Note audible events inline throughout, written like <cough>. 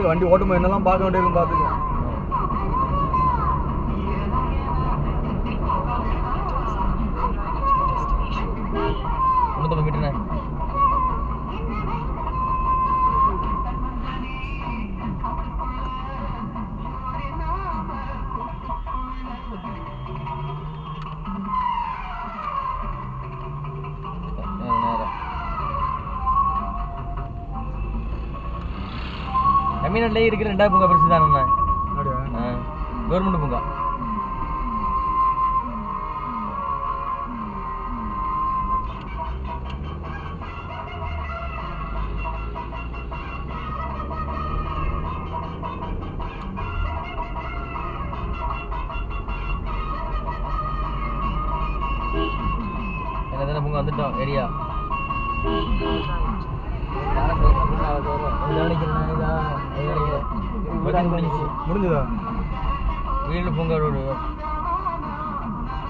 பார்த்து வண்டி ஓட்டும்போது என்னெல்லாம் பார்க்க வேண்டியதுன்னு பார்த்துக்கலாம். தமிழ்நாட்டிலே இருக்கிற ரெண்டாவது பூங்கா பெருசு தானே கவர்மெண்ட் பூங்கா. என்ன தானே பூங்கா வந்துட்டோம் ஏரியா முடிஞ்சிச்சு முடிஞ்சதா? வீடு பூங்கா ரோடு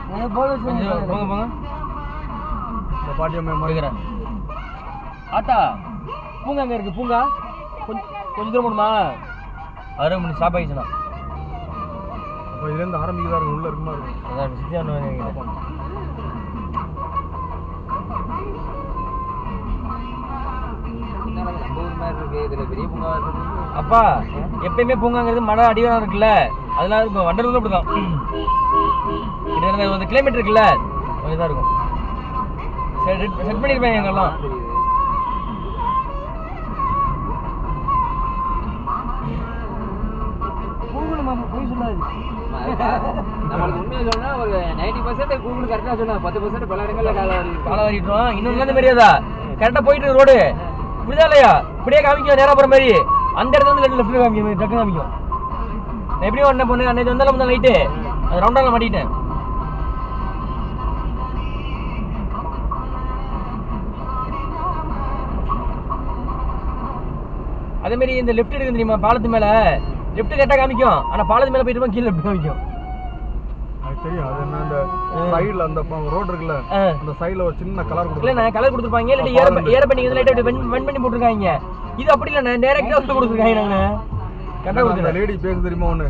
போங்க போங்க. இந்த பாட்டி அம்மா மாதிரி. கேட்குறேன் ஆத்தா பூங்கா அங்கே இருக்கு? பூங்கா? கொஞ்சம் கொஞ்சம் தூரம் போகணுமா அரை மணி ஸ்டாப் ஆகிடுச்சுண்ணா அப்போ இதுலேருந்து ஆரம்பிக்கதா? இருக்கும்? உள்ள இருக்குமா இருக்கும் அதான் சித்தியானு அப்பா எப்பயுமே பூங்காங்கிறது மழை அடிவாரம் இருக்குல்ல? அதெல்லாம் இருக்கும் வண்டலூர்ல அப்படிதான் கிட்டத்தட்ட ஒரு கிலோமீட்டர் இருக்குல்ல? கொஞ்சம் தான் இருக்கும். செட் செட் பண்ணியிருப்பேன் எங்கெல்லாம் நம்மளுக்கு உண்மையை சொன்னா ஒரு நைன்டி பர்சன்ட் கூகுள் கரெக்டா சொன்னா பத்து பர்சன்ட் பல இடங்கள்ல கால காலை வாரிட்டோம் இன்னொன்று அந்த மாதிரியாதா கரெக்டாக போயிட்டு ரோடு இப்படிதான் இல்லையா இப்படியே காமிக்கும் நேரா போற மாதிரி. அந்த இடத்துல வந்து லெஃப்ட் காமிக்கும் டக்கு காமிக்கும் நான் எப்படியும் ஒன்ன பொண்ணு அன்னைக்கு வந்தாலும் வந்தா நைட்டு அது ரவுண்டால மாட்டிட்டேன் அதே மாதிரி இந்த லெஃப்ட் இருக்கு தெரியுமா பாலத்து மேல? லெஃப்ட் கரெக்டாக காமிக்கும். ஆனா பாலத்து மேல போயிட்டு கீழே லெஃப்ட் காமிக்கும். தெரியும். அது என்ன அந்த சைடில் அந்த ரோடு இருக்குல்ல. அந்த சைடில் ஒரு சின்ன கலர் இல்ல கொடுத்து நான் கலர் கொடுத்துருப்பாங்க. இல்லாட்டி ஏற ஏற பண்ணி வந்து லைட்டா வென் பண்ணி போட்டுருக்காங்க. இது அப்படி இல்ல நான் டேரக்டா வந்து கொடுத்துருக்காங்க நாங்க கரெக்டா லேடி பேசு தெரியுமா ஒன்று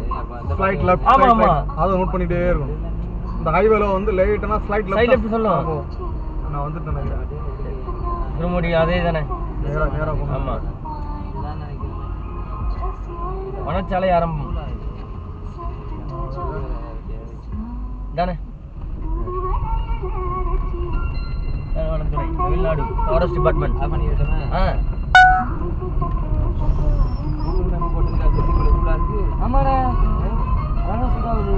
ஸ்லைட் லெஃப்ட் ஆமா, ஆமா. அதை நோட் பண்ணிட்டே இருக்கும் இந்த ஹைவேல வந்து லேட்டனா ஸ்லைட் Slight left சொல்லும். நான் வந்துட்டேன் நினைக்கிறேன் அதே தானே நேரா நேரா ஆமா. வனச்சாலை ஆரம்பம். தானே வனத்துறை தமிழ்நாடு ஃபாரஸ்ட் டிபார்ட்மெண்ட் ஆ ஆமாடா அதான் சொல்றாரு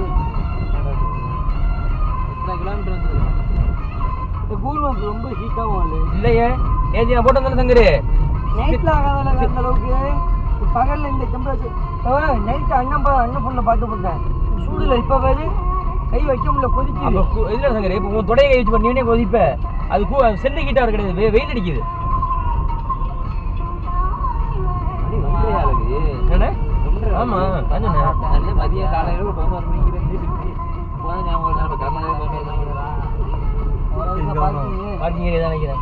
கூகுள் மேப் ரொம்ப ஹீட்டாகும் ஆளு இல்லையே ஏஜி நான் போட்டு வந்தேன் சங்கரு நைட்ல ஆகாதல அந்த அளவுக்கு பகல்ல இந்த டெம்பரேச்சர் நைட் அண்ணன் அண்ணன் பொண்ணை பார்த்து போட்டேன் சூடுல இப்ப பாரு கை வைக்க முடியல அப்ப கொதிக்குது கு- இல்ல சங்கரு இப்போ உன் தொடையை கை வச்சு பண்ணி கொதிப்ப? அது கூ செல்லு ஹீட்டா கிடையாது வெ- வெயில் அடிக்குது? ஆமா காலையில ஒரு பதினோரு மணிக்கு. பார்க்கிங் ஏரியா தான் நினைக்கிறேன்.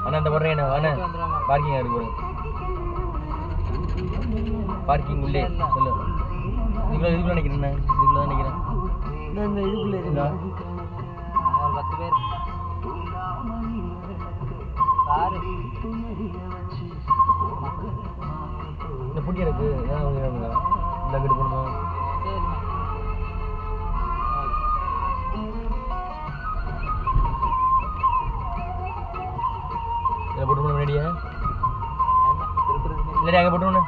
அண்ணா இந்த போடுறேன் என்ன அண்ணா. பார்க்கிங் இருக்கு பார்க்கிங் உள்ளே. சொல்லு. இதுக்குள்ள இதுக்குள்ள நினைக்கிறேன். இதுக்குள்ள தான் நினைக்கிறேன். இந்த இதுக்குள்ள ஒரு பத்து பேர். இந்த புட்டி வேணுங்களா? இந்த வீடு போகணுமா போட்டு முன்னாடியே. இல்லாடி அங்கே போட்டு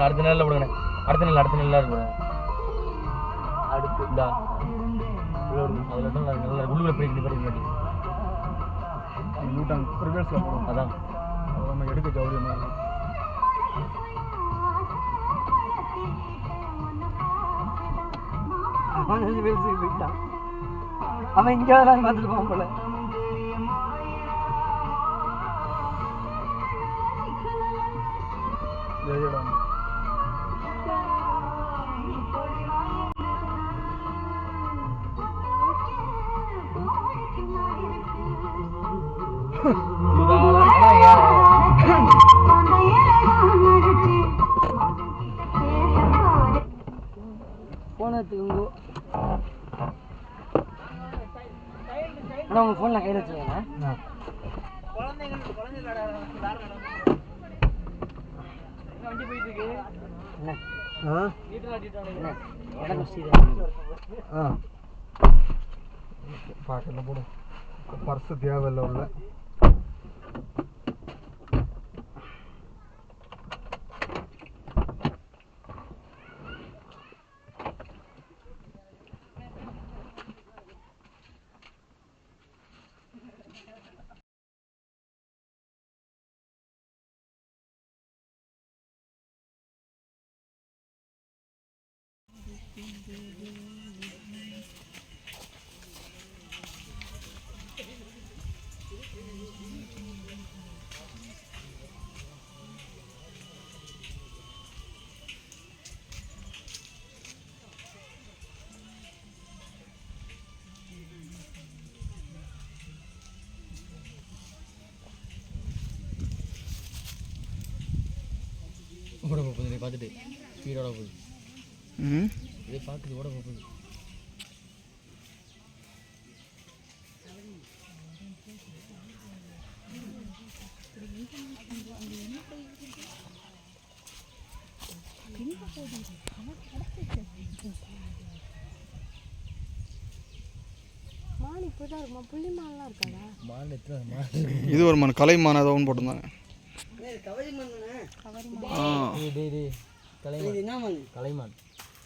போடுங்க. அடுத்த நிழலில் போடுங்க அடுத்த நிழல் அடுத்த நிழலாக இருக்கும் அடுத்து இந்தா. அதில் நல்லா நல்லா உள்ளுக்குள்ள போய் இப்படி பண்ணி மாட்டி யூட்டன் ரிவர்ஸில் போகணும் அதான். அது நம்ம எடுக்க ஜவுளியமாக இருக்கும். அவன் போயிட்டான். இங்க தான் பார்த்துட்டு போவான் போல. அண்ணா உங்கள் ஃபோனில் கையில் வச்சுக்கோங்க வண்டி போயிட்டு இருக்கு என்ன? ஆ. ஆ போடும் பர்ஸு தேவையில்லை உள்ள. ஓட போகுது நீ பார்த்துட்டு ஸ்பீடோட போகுது ம் இதே பார்க்குது ஓட போகுது. மான் இப்படிதான் இருக்குமா? புள்ளி மான்லாம் இருக்காதா? மான் எத்தனை மான் இது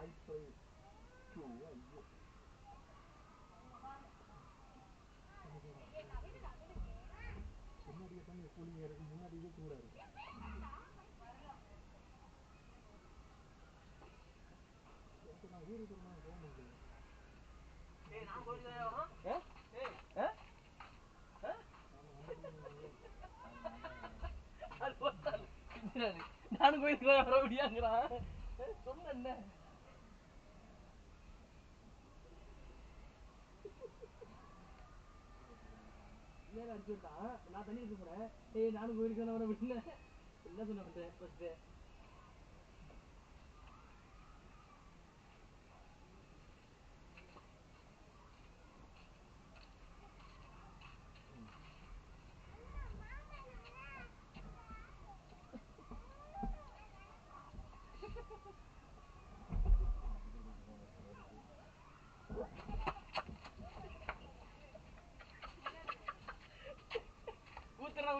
8.926 என்னுடைய தண்ணி கூலிங்க இருக்கு முன்னாடியே கூட இருக்கு நான் கோயிலுக்கு வர முடியாங்கிறான் சொன்ன நேரம் அடிச்சு விட்டான் நான் தண்ணி எடுத்து போறேன் ஏய் நானும் கோயிலுக்கு வர விடல. என்ன சொன்ன ஃபர்ஸ்ட்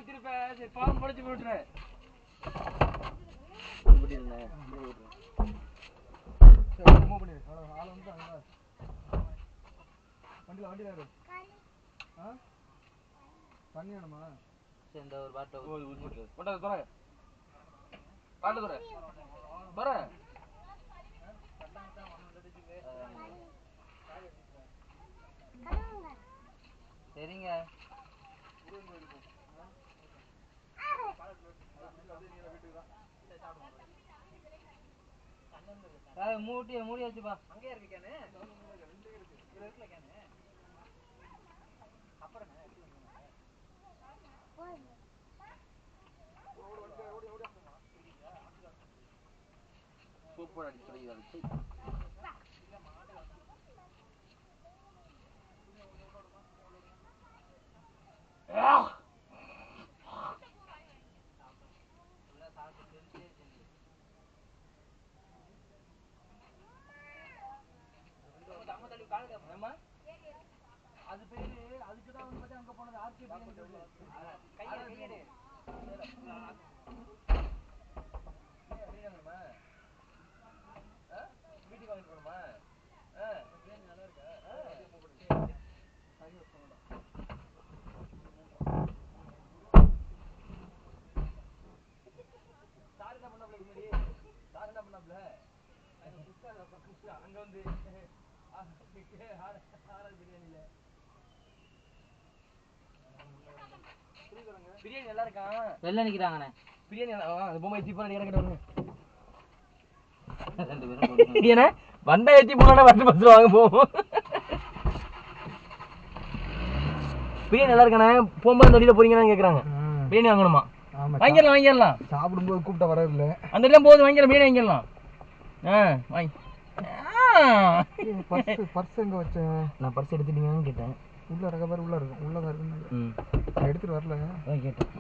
ஊத்துறா ஊத்திருப்பேன் சரி பாம்பு படைச்சு போட்டுறேன் வந்து அங்கே வண்டியில் ஆ? தண்ணி வேணுமா? சரி இந்த ஒரு பாட்டை. கொண்டா துற பாட்டு துற துற சரிங்க. ஏய், மூட்டி மூடியாச்சுப்பா அங்கேயே இருக்கு கேனு. சூப்பர் அடிச்சு சொல்லிக்கிறாரு அது பேரு அதுக்கு தான் வந்து பார்த்தா அங்கே போனது ஆர்கே கையை கையெடு வீட்டுக்கு வாங்கிட்டு போகணுமா ஆ நல்லா இருக்கா ஐயோ போகணும்? சார் என்ன பண்ணாப்ல முன்னாடி சார் என்ன பண்ணாப்ல அங்க வந்து பிரியாணி நல்லா இருக்கான் வெளில நிக்கிறாங்கண்ணே. பிரியாணி அந்த பொம்மை ரெண்டு பேரும் போடுங்க. ஏன்னா வண்டா போனா வாங்க போவோம் பிரியாணி நல்லா இருக்கானே போகும்போது வழியில போறீங்கன்னு கேக்குறாங்க. பிரியாணி வாங்கணுமா? வாங்கிடலாம் வாங்கிடலாம். சாப்பிடும்போது கூப்பிட்ட வரது இல்ல அந்த இடத்துல போகுது வாங்கிடலாம் பிரியாணி வாங்கிடலாம். ஆ வாங்கி. ஆ. பர்ஸ் பர்ஸ் எங்க வச்சேன் நான் பர்ஸ் எடுத்துட்டீங்கன்னு கேட்டேன். உள்ள இருக்க பாரு உள்ள இருக்கும் உள்ள தான் இருக்கு. ம். நான் எடுத்துட்டு வரல. அதான் கேட்டேன்.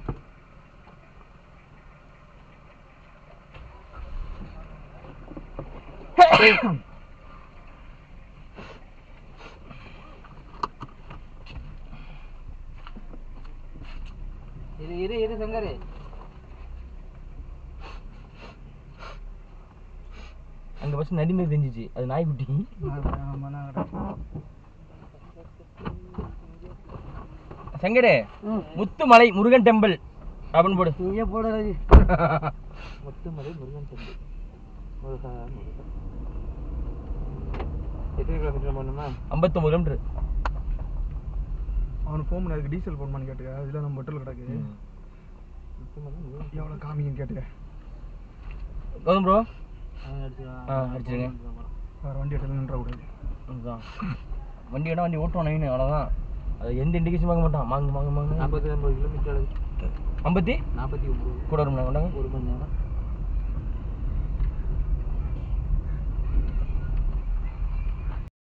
பஸ் நடிமை தெரிஞ்சிச்சு அது நாய்க்குட்டி. சங்கரே முத்துமலை முருகன் டெம்பிள். அப்படின்னு போடு. நீயே போடுறது <laughs> முத்துமலை முருகன் தம்பி முருகா முருகா. எத்தனை கிலோமீட்டர் போகணுமா? ஐம்பத்தொம்பது கிலோமீட்டர் அவனுக்கு ஃபோன் பண்ணி டீசல் ஃபோன் பண்ணி கேட்டுக்க. அதில் நம்ம பெட்ரோல் கிடக்கு. எவ்வளோ காமிங்கன்னு கேட்டுக்க. கௌதம் ப்ரோ வேறு வண்டி எடுத்து நின்ற கூடாது அதுதான் வண்டி வேணா வண்டி ஓட்டுவான் நவீன் அவ்வளோதான் அது எந்த இண்டிகேஷன் வாங்க மாட்டான். வாங்க வாங்க வாங்க நாற்பத்தி ஒன்பது கிலோமீட்டர் ஐம்பத்தி? நாற்பத்தி கூட வரும் கொண்டாங்க. ஒரு மணி நேரம்.